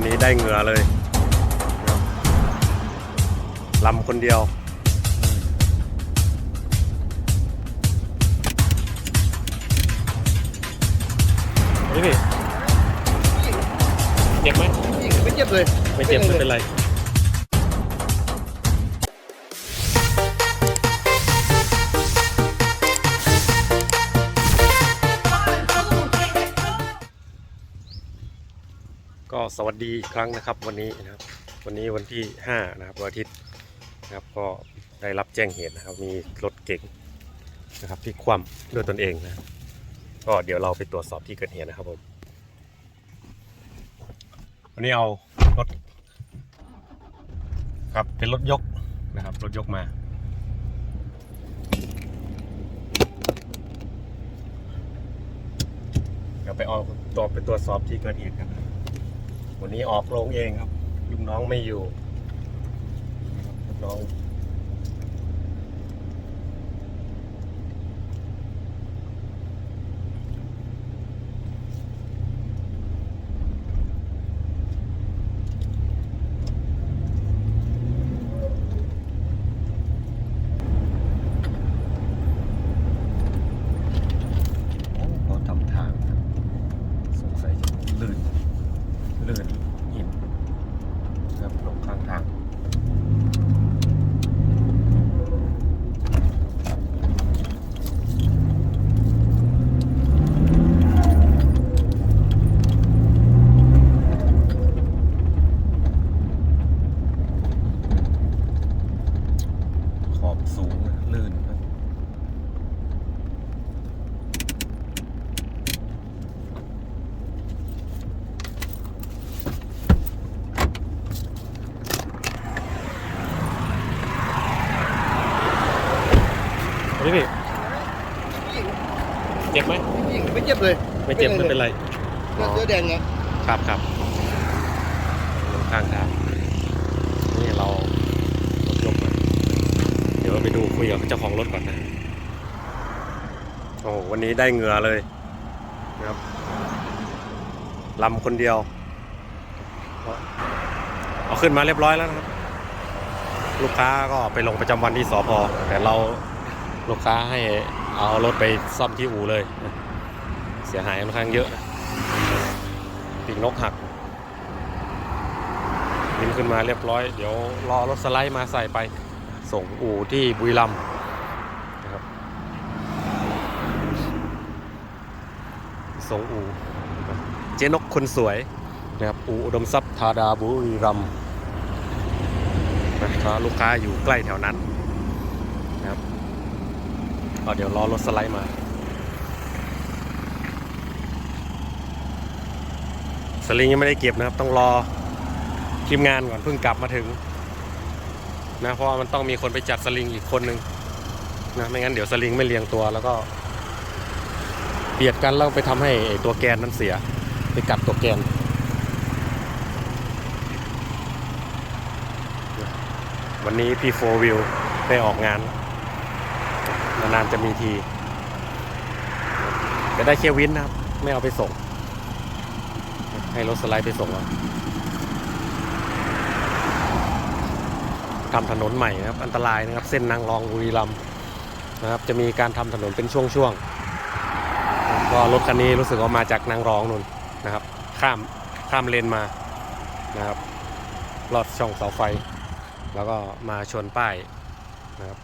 วันนี้ได้เหงื่อเลยนะครับลำคนเดียวนี่พี่เจ็บไหมไม่เจ็บเลย ไม่เจ็บไม่เป็นไร ก็สวัสดีครั้งนะครับวันนี้นะครับ วันนี้วันที่ 5 นะครับวันอาทิตย์นะครับก็ได้รับแจ้งเหตุนะครับ มีรถเก๋งนะครับที่คว่ำด้วยตนเองนะครับก็เดี๋ยวเราไปตรวจสอบที่เกิดเหตุนะครับผมวันนี้เอารถครับเป็นรถยกนะครับรถยกมาเดี๋ยวไปเอาตัวไปตรวจสอบที่เกิดเหตุกันนะ วันนี้ออกโรงเองครับลูกน้องไม่อยู่ลูกน้อง โอ้เขาทำทางนะสงสัยจะลื่น ลื่นหินครับลงข้างทาง ขอบสูงนะลื่นครับ นี่พี่เจ็บไหมไม่เจ็บเลย ไม่เจ็บไม่เป็นไรเสื้อเสื้อแดงเนี่ยครับครับลงข้างทางนี่เรารถยกมาเดี๋ยวเราไปดูคุยกับเจ้าของรถก่อนนะโอ้โหวันนี้ได้เหงื่อเลยนะครับลำคนเดียว เอาขึ้นมาเรียบร้อยแล้วนะครับ ลูกค้าก็ไปลงประจำวันที่สพแต่เรา ลูกค้าให้เอารถไปซ่อมที่อู่เลย เสียหายค่อนข้างเยอะนะปีกนกหักบินขึ้นมาเรียบร้อย เดี๋ยวรอรถสไลด์มาใส่ไป ส่งอู่ที่บุรีรัมย์นะครับ ส่งอู่เจนกคนสวยนะครับอู่อุดมทรัพย์ธาดาบุรีรัมย์นะครับลูกค้าอยู่ใกล้แถวนั้น เดี๋ยวรอรถสไลด์มา สลิงยังไม่ได้เก็บนะครับ ต้องรอทีมงานก่อนเพิ่งกลับมาถึง นะเพราะมันต้องมีคนไปจัดสลิงอีกคนหนึ่งนะไม่งั้นเดี๋ยวสลิงไม่เรียงตัวแล้วก็เบียดกันแล้วไปทำให้ตัวแกนนั้นเสีย ไปกัดตัวแกน วันนี้พี่โฟวิวได้ออกงาน นานๆจะมีทีจะได้เควินนะครับ ไม่เอาไปส่ง ให้รถสไลด์ไปส่งเราทำถนนใหม่นะครับ อันตรายนะครับ เส้นนางรองบุรีรัมนะครับ จะมีการทำถนนเป็นช่วงๆ ก็รถคันนี้รู้สึกว่ามาจากนางรองนู่นนะครับ ข้ามข้ามเลนมานะครับลอดช่องเสาไฟ แล้วก็มาชนป้ายนะครับ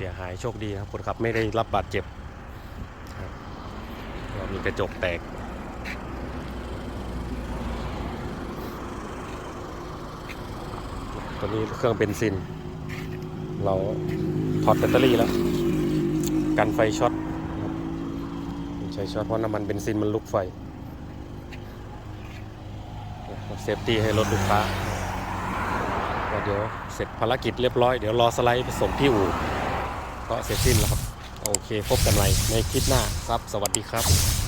เสียหายโชคดีครับคนขับไม่ได้รับบาดเจ็บก็มีกระจกแตกตัวนี้เครื่องเบนซิน เราถอดแบตเตอรี่แล้ว กันไฟช็อตใช้ช็อตเพราะน้ำมันเบนซินมันลุกไฟเซฟตี้ให้รถลูกค้าเดี๋ยวเสร็จภารกิจเรียบร้อย เดี๋ยวรอสไลด์ไปส่งที่อู่ ก็เสร็จสิ้นแล้วครับ โอเค พบกันใหม่ในคลิปหน้าครับ สวัสดีครับ